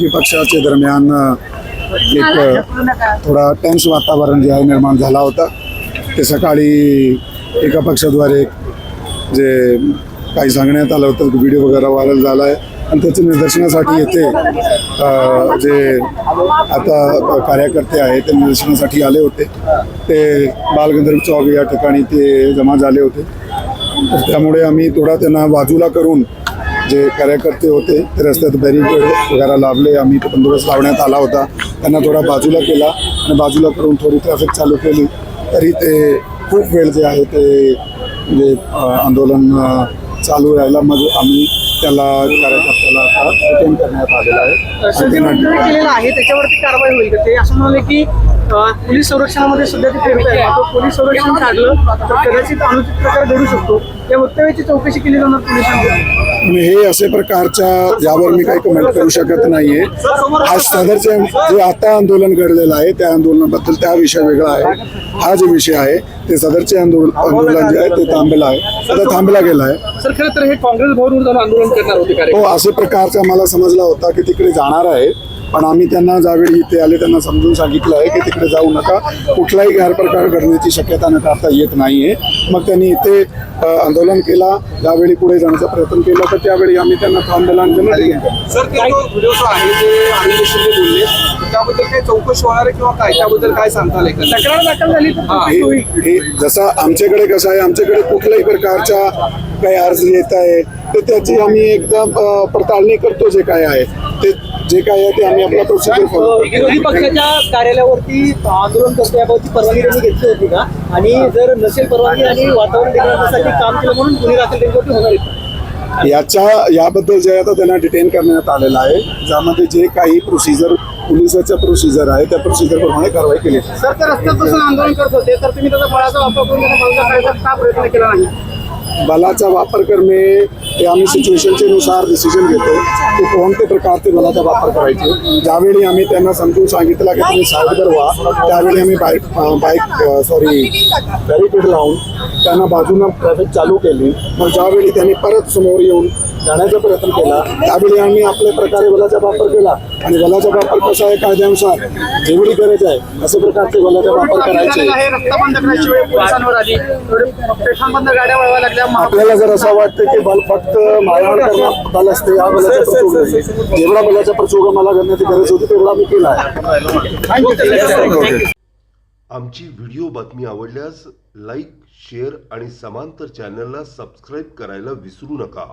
राजकीय पक्षाच्या दरम्यान एक थोडा टेन्स वातावरण जे आहे निर्माण झाला होता. ते सकाळी एका पक्षाद्वारे जे काही सांगण्यात आलं होतं व्हिडिओ वगैरे व्हायरल झाला आहे आणि त्याच्या निदर्शनासाठी येथे जे आता कार्यकर्ते आहेत ते निदर्शनासाठी आले होते. ते बालगंधर्व चौक या ठिकाणी ते जमा झाले होते. त्यामुळे आम्ही थोडा त्यांना बाजूला करून जे कार्यकर्ते होते ते रस्त्यात बॅरिकेड वगैरे लाभले आम्ही तो बंदोबस्त लावण्यात आला होता. त्यांना थोडा बाजूला केला आणि बाजूला करून थोडी ट्रॅफिक चालू केली. तरी ते खूप वेळ जे आहे ते म्हणजे आंदोलन चालू राहिला. मग आम्ही त्याला कार्यकर्त्याला आता करण्यात आलेला आहे. त्याच्यावरती कारवाई होईल ते असं म्हणाले की पोलीस संरक्षणामध्ये सध्या ते फिरत आहे तो पोलीस संरक्षण काढलं तर कदाचित अनुचित प्रकार घडू शकतो. या वक्तव्याची चौकशी केली जाणार पोलिसांकडून हे असे प्रकारच्या यावर मी काही कमेंट करू शकत नाहीये. आज सदरचे जे आता आंदोलन घडलेलं आहे त्या आंदोलनाबद्दल त्या विषय वेगळा आहे. हा जो विषय आहे ते सदरचे आंदोलन आंदोलन जे आहे ते थांबलेलं आहे. आता थांबला गेला आहे. सर खरं तर हे काँग्रेस भवनवर जाऊन आंदोलन करणार होते हो असे प्रकारचा मला समजला होता की तिकडे जाणार आहे पण आम्ही त्यांना ज्यावेळी इथे आले त्यांना समजून सांगितलं आहे की तिकडे जाऊ नका. कुठलाही गैरप्रकार घडण्याची शक्यता नकारता येत नाहीये. मग त्यांनी इथे आंदोलन केला. ज्यावेळी पुढे जाण्याचा प्रयत्न केला तर त्यावेळी आम्ही त्यांना थांबलेला डिटेन केलं. हे. हे जसं आमच्याकडे कसं आहे आमच्याकडे कुठल्याही प्रकारच्या काही अर्ज येत आहे तर त्याची आम्ही एकदम पडताळणी करतो जे काय आहे. ते जे काय आहे ते आम्ही आपला प्रोसिजर फॉलो विरोधी पक्षाच्या कार्यालयावरती आंदोलन करतो याबाबतची परवानगी त्यांनी घेतली होती का? आणि जर नसेल परवानगी आणि वातावरण निर्माणासाठी काम केलं म्हणून गुन्हे दाखल त्यांच्यावरती होणार आहेत याच्या याबद्दल जे आहे आता त्यांना डिटेन करण्यात आलेलं आहे ज्यामध्ये जे काही प्रोसिजर पोलिसाचं प्रोसिजर आहे त्या प्रोसिजरप्रमाणे कारवाई केली. सर ते रस्त्यात आंदोलन करत होते तर तुम्ही त्याचा बळाचा वापर करून काढण्याचा का प्रयत्न केला नाही. बलाचा वापर करणे हे आम्ही सिच्युएशनचेनुसार डिसिजन घेतो. की कोणत्या प्रकारचे बलाचा वापर करायचे. ज्यावेळी आम्ही त्यांना समजून सांगितलं की तुम्ही साईडवर व्हा त्यावेळी आम्ही बाईक बाईक सॉरी बॅरिकेड लावून त्यांना बाजूनं ट्रॅफिक चालू केली. मग ज्यावेळी त्यांनी परत समोर येऊन जाण्याचा प्रयत्न केला. त्यावेळी आम्ही आपल्या प्रकारे वलाचा वापर केला आणि वलाचा वापर कसा आहे कायद्यानुसार जेवढी गरज आहे अशा प्रकारचे वलाचा वापर करायचे. आपल्याला जर असं वाटतं की बल फक्त मारहाण करणं बल असते या बलाचा प्रयोग जेवढा बलाचा प्रयोग मला करण्याची गरज होती तेवढा मी केला आहे. आमची व्हिडिओ बातमी आवडल्यास लाईक शेअर आणि समांतर चॅनलला सबस्क्राईब करायला विसरू नका.